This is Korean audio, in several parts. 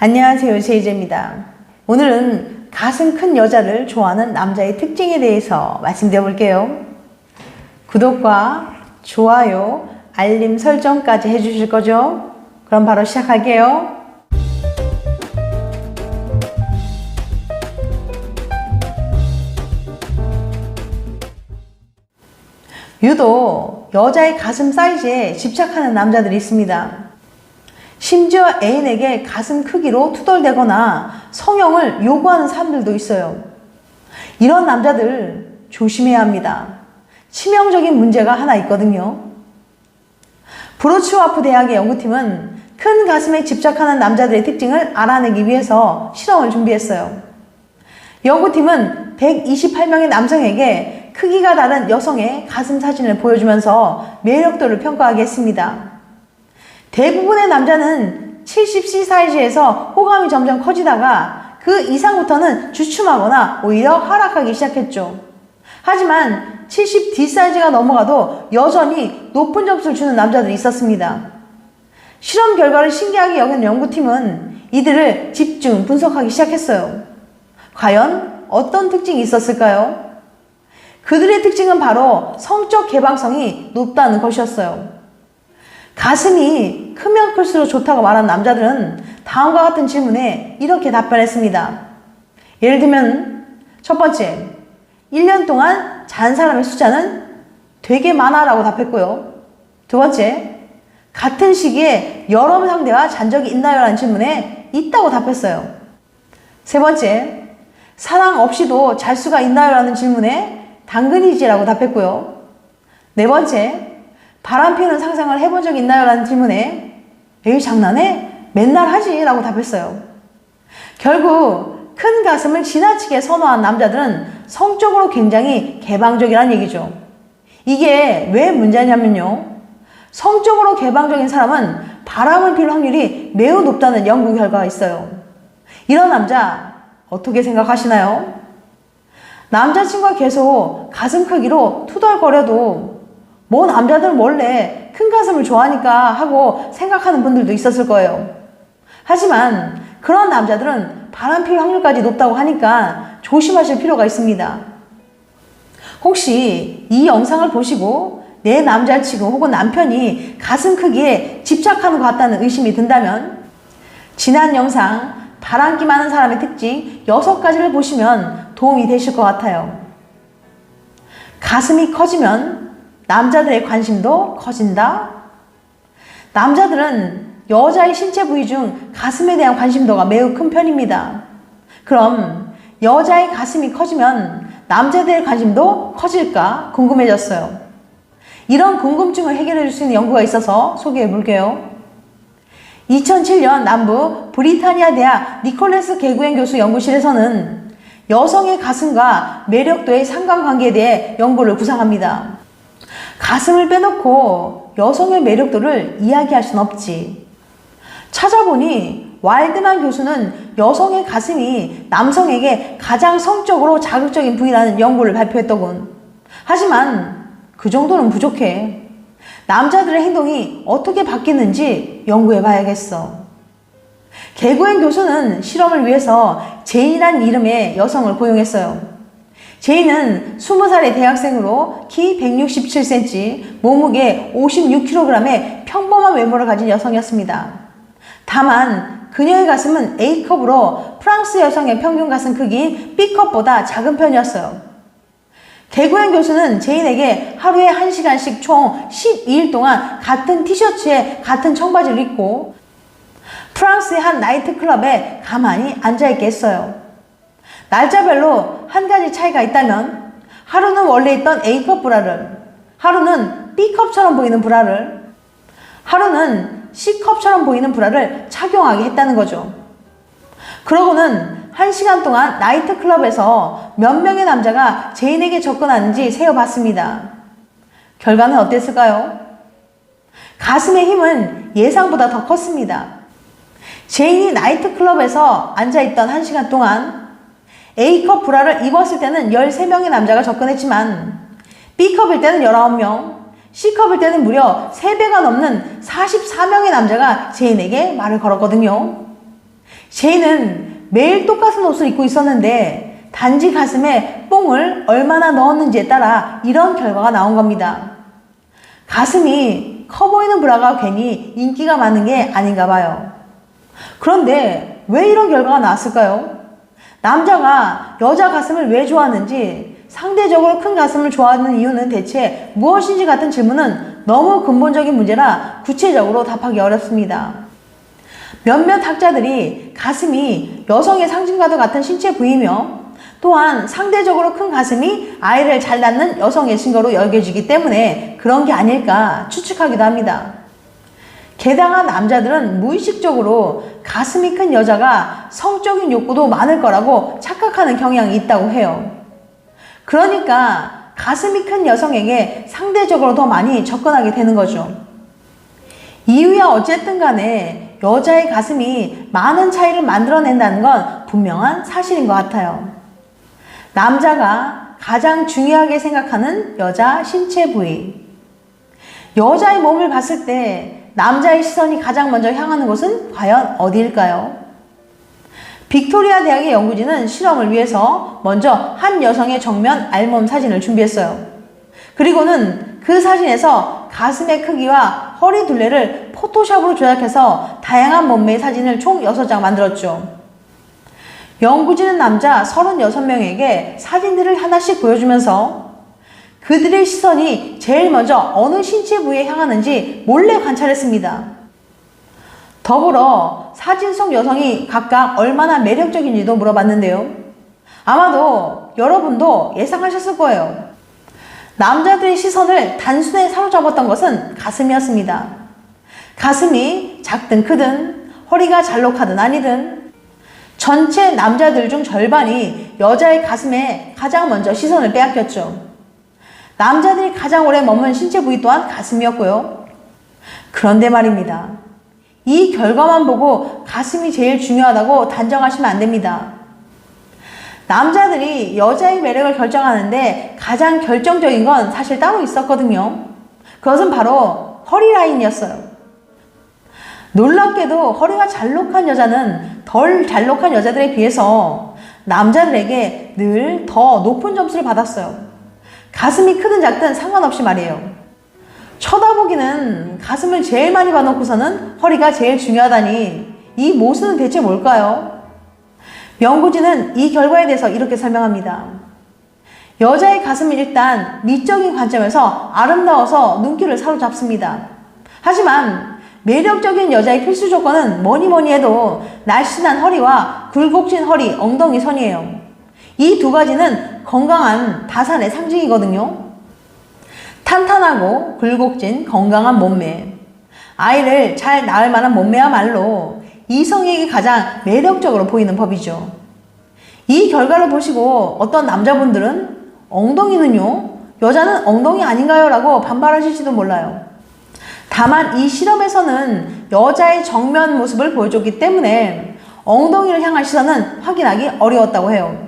안녕하세요. 제이제입니다. 오늘은 가슴 큰 여자를 좋아하는 남자의 특징에 대해서 말씀드려 볼게요. 구독과 좋아요, 알림 설정까지 해주실 거죠? 그럼 바로 시작할게요. 유독 여자의 가슴 사이즈에 집착하는 남자들이 있습니다. 심지어 애인에게 가슴 크기로 투덜대거나 성형을 요구하는 사람들도 있어요. 이런 남자들 조심해야 합니다. 치명적인 문제가 하나 있거든요. 브로치와프 대학의 연구팀은 큰 가슴에 집착하는 남자들의 특징을 알아내기 위해서 실험을 준비했어요. 연구팀은 128명의 남성에게 크기가 다른 여성의 가슴 사진을 보여주면서 매력도를 평가하게 했습니다. 대부분의 남자는 70C 사이즈에서 호감이 점점 커지다가 그 이상부터는 주춤하거나 오히려 하락하기 시작했죠. 하지만 70D 사이즈가 넘어가도 여전히 높은 점수를 주는 남자들이 있었습니다. 실험 결과를 신기하게 여긴 연구팀은 이들을 집중 분석하기 시작했어요. 과연 어떤 특징이 있었을까요? 그들의 특징은 바로 성적 개방성이 높다는 것이었어요. 가슴이 크면 클수록 좋다고 말한 남자들은 다음과 같은 질문에 이렇게 답변했습니다. 예를 들면, 첫 번째, 1년 동안 잔 사람의 숫자는 되게 많아 라고 답했고요. 두 번째, 같은 시기에 여러 상대와 잔 적이 있나요? 라는 질문에 있다고 답했어요. 세 번째, 사랑 없이도 잘 수가 있나요? 라는 질문에 당근이지라고 답했고요. 네 번째, 바람 피우는 상상을 해본 적 있나요? 라는 질문에 에이 장난해? 맨날 하지 라고 답했어요. 결국 큰 가슴을 지나치게 선호한 남자들은 성적으로 굉장히 개방적이라는 얘기죠. 이게 왜 문제냐면요. 성적으로 개방적인 사람은 바람을 필 확률이 매우 높다는 연구 결과가 있어요. 이런 남자 어떻게 생각하시나요? 남자친구가 계속 가슴 크기로 투덜거려도 뭐 남자들은 원래 큰 가슴을 좋아하니까 하고 생각하는 분들도 있었을 거예요. 하지만 그런 남자들은 바람 필 확률까지 높다고 하니까 조심하실 필요가 있습니다. 혹시 이 영상을 보시고 내 남자친구 혹은 남편이 가슴 크기에 집착하는 것 같다는 의심이 든다면 지난 영상 바람기 많은 사람의 특징 6가지를 보시면 도움이 되실 것 같아요. 가슴이 커지면 남자들의 관심도 커진다. 남자들은 여자의 신체 부위 중 가슴에 대한 관심도가 매우 큰 편입니다. 그럼 여자의 가슴이 커지면 남자들의 관심도 커질까 궁금해졌어요. 이런 궁금증을 해결해 줄 수 있는 연구가 있어서 소개해 볼게요. 2007년 남부 브리타니아 대학 니콜레스 개구엔 교수 연구실에서는 여성의 가슴과 매력도의 상관관계에 대해 연구를 구상합니다. 가슴을 빼놓고 여성의 매력도를 이야기할 순 없지. 찾아보니 와일드만 교수는 여성의 가슴이 남성에게 가장 성적으로 자극적인 부위라는 연구를 발표했더군. 하지만 그 정도는 부족해. 남자들의 행동이 어떻게 바뀌는지 연구해 봐야겠어. 개구엔 교수는 실험을 위해서 제인이란 이름의 여성을 고용했어요. 제인은 20살의 대학생으로 키 167cm, 몸무게 56kg의 평범한 외모를 가진 여성이었습니다. 다만 그녀의 가슴은 A컵으로 프랑스 여성의 평균 가슴 크기인 B컵보다 작은 편이었어요. 개구엔 교수는 제인에게 하루에 1시간씩 총 12일 동안 같은 티셔츠에 같은 청바지를 입고 프랑스의 한 나이트클럽에 가만히 앉아있게 했어요. 날짜별로 한 가지 차이가 있다면 하루는 원래 있던 A컵 브라를, 하루는 B컵처럼 보이는 브라를, 하루는 C컵처럼 보이는 브라를 착용하게 했다는 거죠. 그러고는 한 시간 동안 나이트클럽에서 몇 명의 남자가 제인에게 접근하는지 세어봤습니다. 결과는 어땠을까요? 가슴의 힘은 예상보다 더 컸습니다. 제인이 나이트클럽에서 앉아있던 한 시간 동안 A컵 브라를 입었을 때는 13명의 남자가 접근했지만 B컵일 때는 19명, C컵일 때는 무려 3배가 넘는 44명의 남자가 제인에게 말을 걸었거든요. 셰이는 매일 똑같은 옷을 입고 있었는데 단지 가슴에 뽕을 얼마나 넣었는지에 따라 이런 결과가 나온 겁니다. 가슴이 커 보이는 브라가 괜히 인기가 많은 게 아닌가 봐요. 그런데 왜 이런 결과가 나왔을까요? 남자가 여자 가슴을 왜 좋아하는지 상대적으로 큰 가슴을 좋아하는 이유는 대체 무엇인지 같은 질문은 너무 근본적인 문제라 구체적으로 답하기 어렵습니다. 몇몇 학자들이 가슴이 여성의 상징과도 같은 신체 부위며 또한 상대적으로 큰 가슴이 아이를 잘 낳는 여성의 증거로 여겨지기 때문에 그런 게 아닐까 추측하기도 합니다. 게다가 남자들은 무의식적으로 가슴이 큰 여자가 성적인 욕구도 많을 거라고 착각하는 경향이 있다고 해요. 그러니까 가슴이 큰 여성에게 상대적으로 더 많이 접근하게 되는 거죠. 이유야 어쨌든 간에 여자의 가슴이 많은 차이를 만들어낸다는 건 분명한 사실인 것 같아요. 남자가 가장 중요하게 생각하는 여자 신체 부위. 여자의 몸을 봤을 때 남자의 시선이 가장 먼저 향하는 곳은 과연 어디일까요? 빅토리아 대학의 연구진은 실험을 위해서 먼저 한 여성의 정면 알몸 사진을 준비했어요. 그리고는 그 사진에서 가슴의 크기와 허리 둘레를 포토샵으로 조작해서 다양한 몸매의 사진을 총 6장 만들었죠. 연구진은 남자 36명에게 사진들을 하나씩 보여주면서 그들의 시선이 제일 먼저 어느 신체 부위에 향하는지 몰래 관찰했습니다. 더불어 사진 속 여성이 각각 얼마나 매력적인지도 물어봤는데요. 아마도 여러분도 예상하셨을 거예요. 남자들의 시선을 단순히 사로잡았던 것은 가슴이었습니다. 가슴이 작든 크든 허리가 잘록하든 아니든 전체 남자들 중 절반이 여자의 가슴에 가장 먼저 시선을 빼앗겼죠. 남자들이 가장 오래 머문 신체 부위 또한 가슴이었고요. 그런데 말입니다. 이 결과만 보고 가슴이 제일 중요하다고 단정하시면 안 됩니다. 남자들이 여자의 매력을 결정하는데 가장 결정적인 건 사실 따로 있었거든요. 그것은 바로 허리 라인이었어요. 놀랍게도 허리가 잘록한 여자는 덜 잘록한 여자들에 비해서 남자들에게 늘 더 높은 점수를 받았어요. 가슴이 크든 작든 상관없이 말이에요. 쳐다보기는 가슴을 제일 많이 봐놓고서는 허리가 제일 중요하다니 이 모순은 대체 뭘까요? 연구진은 이 결과에 대해서 이렇게 설명합니다. 여자의 가슴은 일단 미적인 관점에서 아름다워서 눈길을 사로잡습니다. 하지만 매력적인 여자의 필수 조건은 뭐니 뭐니 해도 날씬한 허리와 굴곡진 허리, 엉덩이 선이에요. 이 두 가지는 건강한 다산의 상징이거든요. 탄탄하고 굴곡진 건강한 몸매. 아이를 잘 낳을 만한 몸매야말로 이성에게 가장 매력적으로 보이는 법이죠. 이 결과를 보시고 어떤 남자분들은 엉덩이는요, 여자는 엉덩이 아닌가요? 라고 반발하실지도 몰라요. 다만 이 실험에서는 여자의 정면 모습을 보여줬기 때문에 엉덩이를 향한 시선은 확인하기 어려웠다고 해요.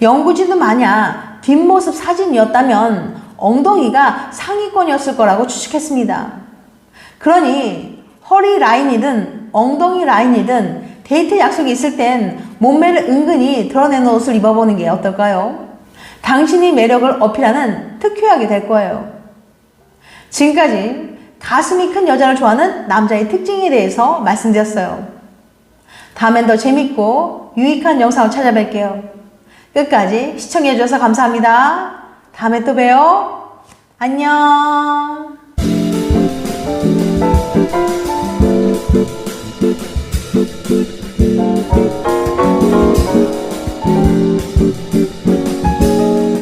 연구진은 만약 뒷모습 사진이었다면 엉덩이가 상위권이었을 거라고 추측했습니다. 그러니 허리 라인이든 엉덩이 라인이든 데이트 약속이 있을 땐 몸매를 은근히 드러내는 옷을 입어보는 게 어떨까요? 당신이 매력을 어필하는 특효약이 될 거예요. 지금까지 가슴이 큰 여자를 좋아하는 남자의 특징에 대해서 말씀드렸어요. 다음엔 더 재밌고 유익한 영상을 찾아뵐게요. 끝까지 시청해주셔서 감사합니다. 다음에 또 봬요. 안녕.